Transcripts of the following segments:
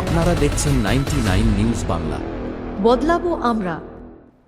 আপনারা দেখছেন ninety news Bangla. বদলাবো আমরা।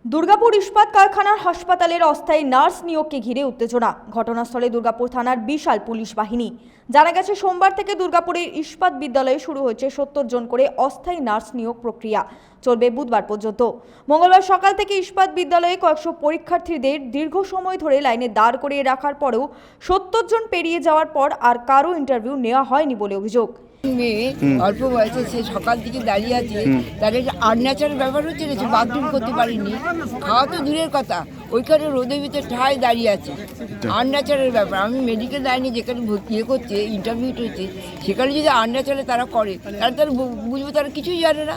দুর্গাপুর ইস্পাত কারখানার হাসপাতালের অস্থায়ী নার্স নিয়োগকে ঘিরে উত্তেজনা। ঘটনাস্থলে দুর্গাপুর থানার বিশাল পুলিশ বাহিনী। জানা গেছে, সোমবার থেকে দুর্গাপুরের ইস্পাত বিদ্যালয়ে শুরু হয়েছে সত্তর জন করে অস্থায়ী নার্স নিয়োগ প্রক্রিয়া। চলবে বুধবার পর্যন্ত। মঙ্গলবার সকাল থেকে ইস্পাত বিদ্যালয়ে কয়েকশো পরীক্ষার্থীদের দীর্ঘ সময় ধরে লাইনে দাঁড় করিয়ে রাখার পরেও সত্তর জন পেরিয়ে যাওয়ার পর আর কারও ইন্টারভিউ নেওয়া হয়নি বলে অভিযোগ। মেয়ে অল্প বয়সে সে সকাল থেকে দাঁড়িয়ে আছে তার একটা আনন্যাচারাল ব্যাপার হচ্ছে সে বাথরুম করতে পারেনি। খাওয়া তো দূরের কথা ওইখানে রোদের ভিতরে ঠায় দাঁড়িয়ে আছে। আনন্যাচারাল ব্যাপার আমি মেডিকেল লাইনে যেখানে ইয়ে করছে ইন্টারভিউ হচ্ছে সেখানে যদি আনন্যাচারাল তারা করে তাহলে তারা বু- বুঝবে তারা কিছুই জানে না।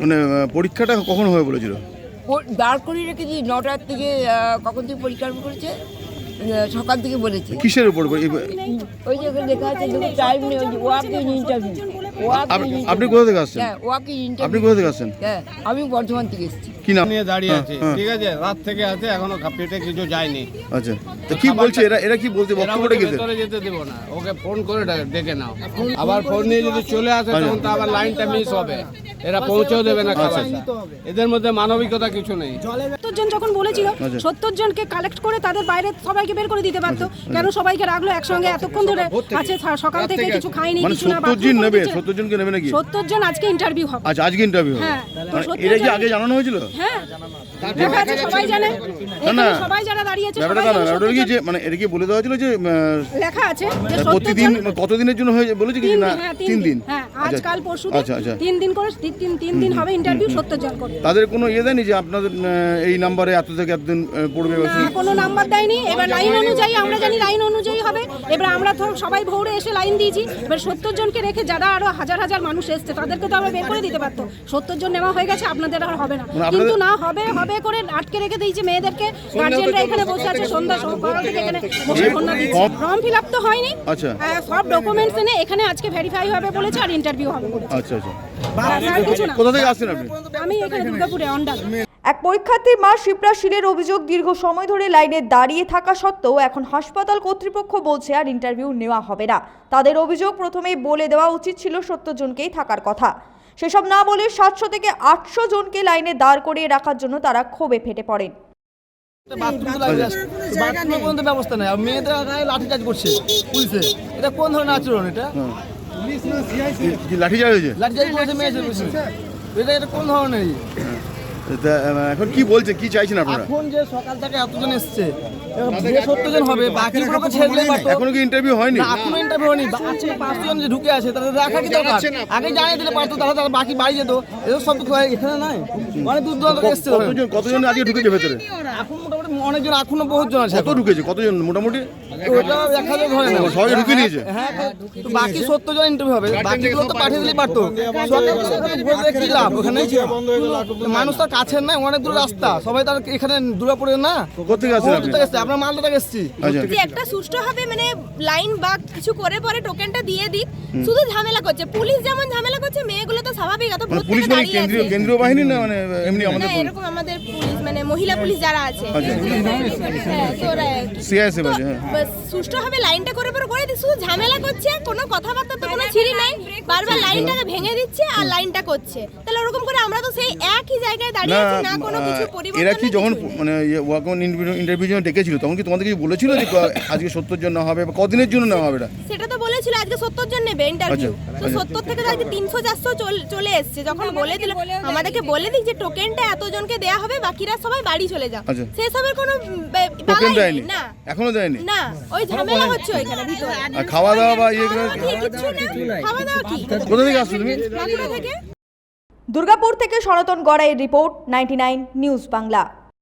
মানে পরীক্ষাটা কখন হয়ে বলেছিল? দাঁড় করিয়ে রেখেছি নটার থেকে কখন থেকে পরীক্ষা করেছে? সকাল থেকে বলেছি। কিসের উপর ওই যে লেখা আছে দেখুন টাইম নেই ওই ওয়াক ইন্টারভিউ। আপনি কোথা থেকে আসছেন? হ্যাঁ ওয়াক ইন্টারভিউ আপনি কোথা থেকে আসছেন? হ্যাঁ আমি বর্ধমান থেকে এসেছি। কি নাম? নিয়ে দাঁড়িয়ে হ্যাঁ, আছে। হ্যাঁ। ঠিক আছে রাত থেকে আছে এখনও পেটে কিছু যায়নি। আচ্ছা তো কি বলছে? এরা এরা কি বলতে বক্তব্যটা গেছে ভেতরে যেতে দেবো না। ওকে ফোন করে ডেকে নাও। আবার ফোন নিয়ে যদি চলে আসে আচ্ছা। তখন তো আবার লাইনটা মিস হবে। এরা পৌঁছেও দেবে না আচ্ছা। এদের মধ্যে মানবিকতা কিছু নেই। সত্তর জন যখন বলেছিল আচ্ছা। সত্তর জনকে কালেক্ট করে তাদের বাইরে সবাইকে বের করে দিতে পারতো। কেন সবাইকে রাখল? একসঙ্গে এতক্ষণ ধরে আছে সকাল থেকে কিছু খাইনি মানে কিছু না সত্তর জন নেবে? সত্তর জনকে নেবে নাকি? সত্তর জন আজকে ইন্টারভিউ হবে। আচ্ছা আজকে ইন্টারভিউ হবে। হ্যাঁ, মানে 70 এটা কি আগে জানানো হয়েছিল? হ্যাঁ। সবাই জানে। সবাই যারা দাঁড়িয়েছে ব্যাপারটা না ব্যাপারটা কি যে মানে এটা কি বলে দেওয়া হয়েছিল যে লেখা আছে প্রতিদিন কতদিনের জন্য হয়ে বলেছে কি না? তিন দিন। হ্যাঁ আজ পরশু তিন দিন করে তিন তিন তিন দিন হবে ইন্টারভিউ সত্তর জন করে তাদের কোনো ইয়ে দেয়নি যে আপনাদের এই নাম্বারে এত থেকে এতদিন পড়বে কোনো নাম্বার দেয়নি। এবার লাইন অনুযায়ী আমরা জানি লাইন অনুযায়ী হবে। এবার আমরা তো সবাই ভোরে এসে লাইন দিয়েছি। এবার সত্তর জনকে রেখে যারা আরও হাজার হাজার মানুষ এসছে তাদেরকে তো আমরা বের করে দিতে পারতো। সত্তর জন নেওয়া হয়ে গেছে আপনাদের আর হবে না। মানে আপনাদের- কিন্তু না হবে হবে করে আটকে রেখে দিয়েছে মেয়েদেরকে। গার্জিয়ানরা এখানে বসে আছে সন্ধ্যা সকাল থেকে এখানে বসে ফোন দিচ্ছে। ফর্ম ফিল আপ তো হয়নি। আচ্ছা। সব ডকুমেন্টস এনে এখানে আজকে ভেরিফাই হবে বলেছে আর ইন্টারভিউ হবে আচ্ছা আচ্ছা। কোথা থেকে আসছেন আপনি? আমি এখানে দুর্গাপুরে অন্ডাল এক পরীক্ষার্থীর মা শিপ্রা শীলের অভিযোগ দীর্ঘ সময় ধরে লাইনে দাঁড়িয়ে থাকা সত্ত্বেও এখন হাসপাতাল কর্তৃপক্ষ বলছে আর ইন্টারভিউ নেওয়া হবে না। তাদের অভিযোগ প্রথমেই বলে দেওয়া উচিত ছিল সত্তর জনকেই থাকার কথা। সেসব না বলে সাতশো থেকে আটশো জনকে লাইনে দাঁড় করিয়ে রাখার জন্য তারা ক্ষোভে ফেটে পড়েন। বাথরুমের পর্যন্ত ব্যবস্থা নেই। আর মেয়েদের গায়ে লাঠিচার্জ করছে পুলিশে। এটা কোন ধরনের আচরণ এটা? লাঠিচার্জ হয়েছে? লাঠিচার্জ করছে মেয়েদের এটা এটা কোন ধরনের আহ, এখন কি বলছে? কি চাইছেন আপনারা? এখন যে সকাল থেকে এতজন এসছে হবে বাকিগুলোকে ছেড়ে দিলে এখনও কি ইন্টারভিউ হয়নি? এখনও ইন্টারভিউ হয়নি। আজকে যে ঢুকে আছে তাদের রাখা কি দরকার? আগে জানিয়ে দিলে পারতো তাহলে তারা বাকি বাড়ি যেত এদের সব তো এখানে নাই। অনেক দূর দূরান্ত এসছে। কতজন কতজন আজকে ঢুকেছে ভেতরে? এখন মোটামুটি অনেকজন এখনও বহুত জন আছে কত ঢুকেছে? কতজন মোটামুটি? ওটা দেখা যায় ধরে না সবাই ঢুকে নিয়েছে? হ্যাঁ বাকি সত্তর জন ইন্টারভিউ হবে। বাকিগুলো তো পাঠিয়ে দিলেই পারতো। দিয়ে কি লাভ? ওখানে মানুষ তো কাছের না অনেক দূর রাস্তা। সবাই তার এখানে দূরাপুরে না। কোথেকে আসছেন বহুত আপনি? দূর থেকে এসছে? আমরা মালদা থেকে এসছি। আচ্ছা। যে একটা সুষ্ঠুভাবে মানে লাইন বা কিছু করে পরে টোকেনটা দিয়ে দিই। শুধু ঝামেলা করছে। পুলিশ যেমন ঝামেলা করছে মেয়েগুলো তো স্বাভাবিক এত মানে পুলিশ মানে কেন্দ্রীয় কেন্দ্রীয় বাহিনী না মানে এমনি আমাদের এরকম আমাদের পুলিশ মানে মহিলা পুলিশ যারা আছে আচ্ছা। হ্যাঁ। সিআইএসএফ আছে। হ্যাঁ। সুষ্ঠুভাবে লাইনটা করে পরে করে দিচ্ছে শুধু ঝামেলা করছে কোনো কথাবার্তা তো কোনো ছিরি নাই। বারবার লাইনটাকে ভেঙে দিচ্ছে আর লাইনটা করছে। তাহলে ওরকম করে আমরা তো সেই একই জায়গায় দাঁড়িয়ে আছি না কোনো কিছু পরিবর্তন এরা কি যখন মানে ওয়াকন ইন্টারভিউ যখন ডেকেছিল তখন কি তোমাদের কি বলেছিল যে আজকে সত্তর জন নেওয়া হবে বা কদিনের জন্য নেওয়া হবে এটা? সেটা তো বলেছিল আজকে সত্তর জন নেবে ইন্টারভিউ আচ্ছা, তো আচ্ছা। সত্তর থেকে তো আজকে তিনশো চারশো চলে এসছে। যখন বলে দিল আমাদেরকে বলে দিক যে টোকেনটা এতজনকে দেয়া হবে বাকিরা সবাই বাড়ি চলে যাও। আচ্ছা। সেসবের কোনো টোকেন দেয়নি না। এখনও দেয়নি না ওই ঝামেলা হচ্ছে ওইখানে ভিতরে। আর খাওয়া দাওয়া বা ইয়ে খাওয়া দাওয়া কি কোথা থেকে আসছো তুমি? বাঁকুড়া থেকে। দুর্গাপুর থেকে সনাতন গড়াইয়ের রিপোর্ট নাইনটি নিউজ বাংলা।